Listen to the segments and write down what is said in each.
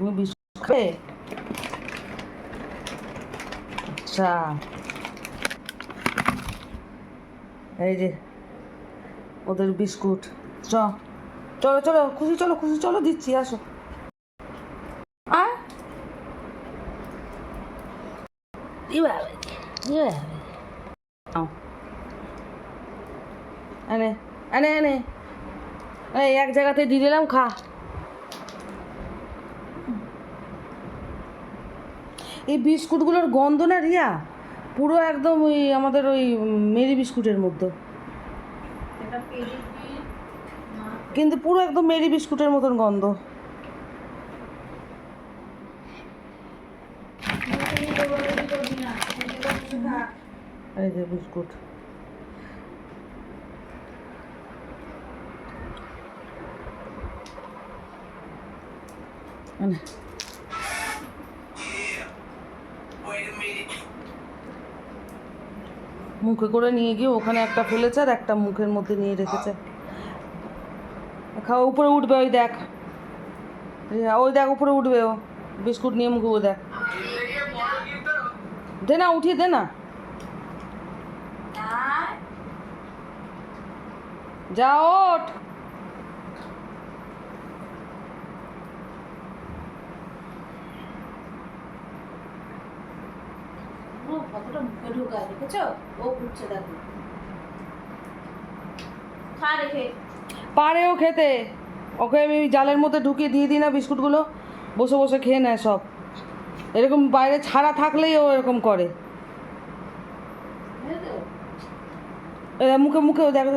তুমি বিস্কুট খাবে? আচ্ছা। এই যে ওদের বিস্কুট। চ চলো চলো খুশি চলো খুশি চলো দিচ্ছি আসো। এনে এনে। এই এক জায়গাতে দিয়ে দিলাম খা। এই বিস্কুটগুলোর গন্ধ না রিয়া? পুরো একদম ওই আমাদের ওই মেরি বিস্কুটের না কিন্তু পুরো একদম মেরি বিস্কুটের মতন গন্ধ। বিস্কুট। এনে। মুখে করে নিয়ে গিয়ে ওখানে একটা ফেলেছে আর একটা মুখের মধ্যে নিয়ে রেখেছে। খাওয়া উপরে উঠবে, ওই দেখ। ওই দেখ, উপরে উঠবে ও। বিস্কুট নিয়ে মুখে ও দেখ। দে না, উঠিয়ে দে না। যা, ওঠ ও কতটা মুখে ঢোকায় দেখেছ? ও ঘুরছে দেখো খা রেখে পারেও খেতে। ওকে আমি জালের মধ্যে ঢুকিয়ে দিয়ে দিই না বিস্কুটগুলো। বসে বসে খেয়ে নেয় সব। এরকম বাইরে ছাড়া থাকলেই ও এরকম করে। মুখে মুখে দেখো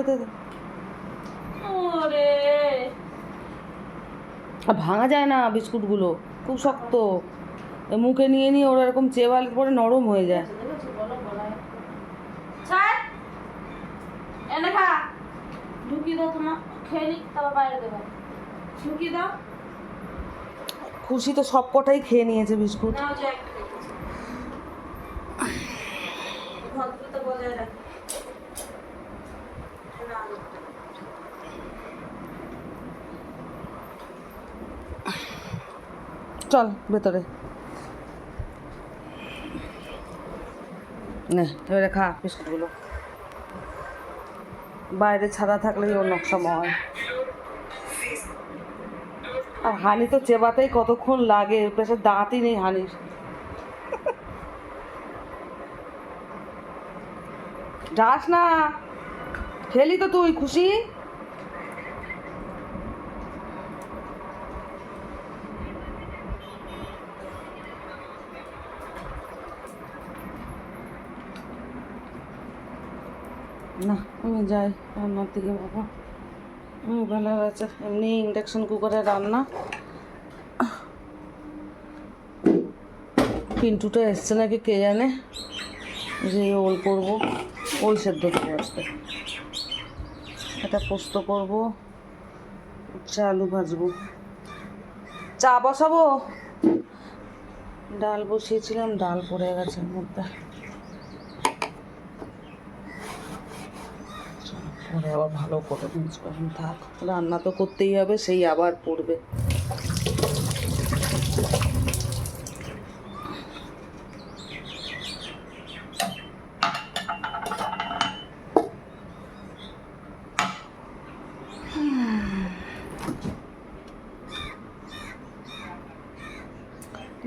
ভাঙা যায় না বিস্কুটগুলো। খুব শক্ত। মুখে নিয়ে নিয়ে ওরা এরকম চেবালে পরে নরম হয়ে যায়। খুশি তো সব কটাই খেয়ে নিয়েছে বিস্কুট। চল ভেতরে। নে ধরে খা বিস্কুটগুলো। বাইরে ছাদা থাকলে ওর নকশা হয় আর হানি তো চেবাতেই কতক্ষণ লাগে পেশে দাঁতই নেই হানির। যাস না, খেলি তো তুই, খুশি? না, আমি যাই, রান্নার দিকে বাবা। বেলা আছে এমনি ইন্ডাকশন কুকারে রান্না। পিন্টুটা এসছে নাকি কে জানে? যে ওল করব, ওল সেদ্ধ করব আজকে। এটা পোস্ত করব চা আলু ভাজবো। চা বসাবো? ডাল বসিয়েছিলাম, ডাল পড়ে গেছে মধ্যে পরে আবার ভালো করে মুছবো এখন থাক, রান্না তো করতেই হবে, সেই আবার পড়বে।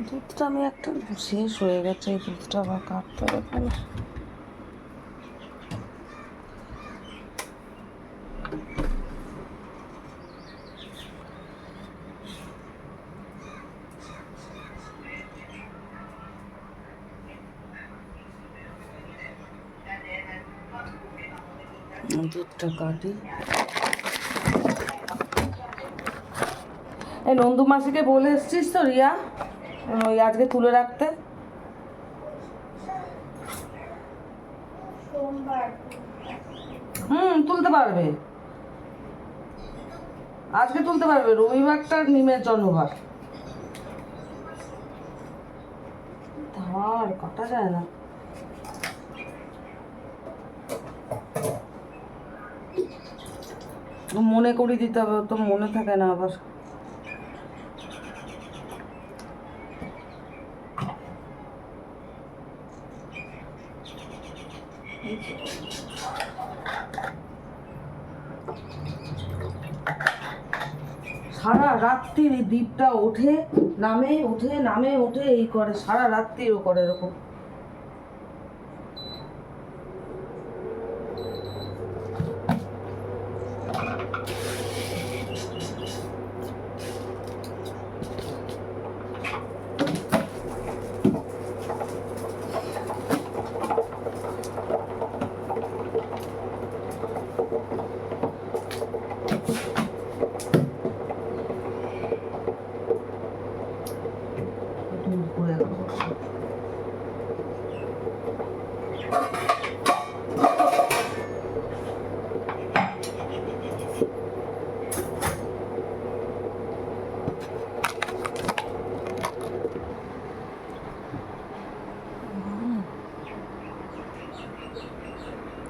দুধটা আমি একটা শেষ হয়ে গেছে, এই দুধটা আবার কাটতে হবে। না দুধটা কাটি। এই নন্দু মাসিকে বলে এসছিস তো রিয়া? ওই আজকে তুলে রাখতে। হুম তুলতে পারবে। আজকে তুলতে পারবে রবিবারটা নিমের জন্মবার। ধার কাটা যায় না। মনে করে দিতে হবে, তো মনে থাকে না আবার। সারা রাত্রির এই দ্বীপটা ওঠে, নামে ওঠে নামে, ওঠে, এই করে, সারা রাত্রিও করে এরকম।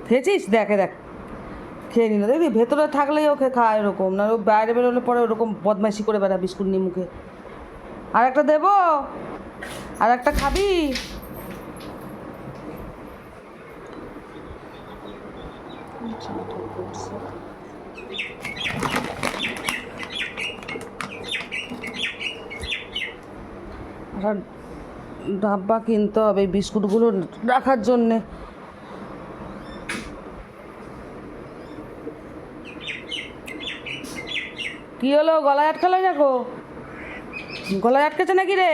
খেয়েছিস? দেখে, দেখ। খেয়ে নিল দেখবি, ভেতরে থাকলেই ওকে খায় এরকম। না বাইরে বেরোলে পরে ওরকম বদমাইশি করে বেড়া বিস্কুট নিয়ে মুখে। আর একটা দেবো? আর একটা খাবি? ডাব্বা কিনতে হবে বিস্কুটগুলো রাখার জন্যে। কি হলো, গলায় আটকালো দেখো? গলায় আটকেছে নাকি রে?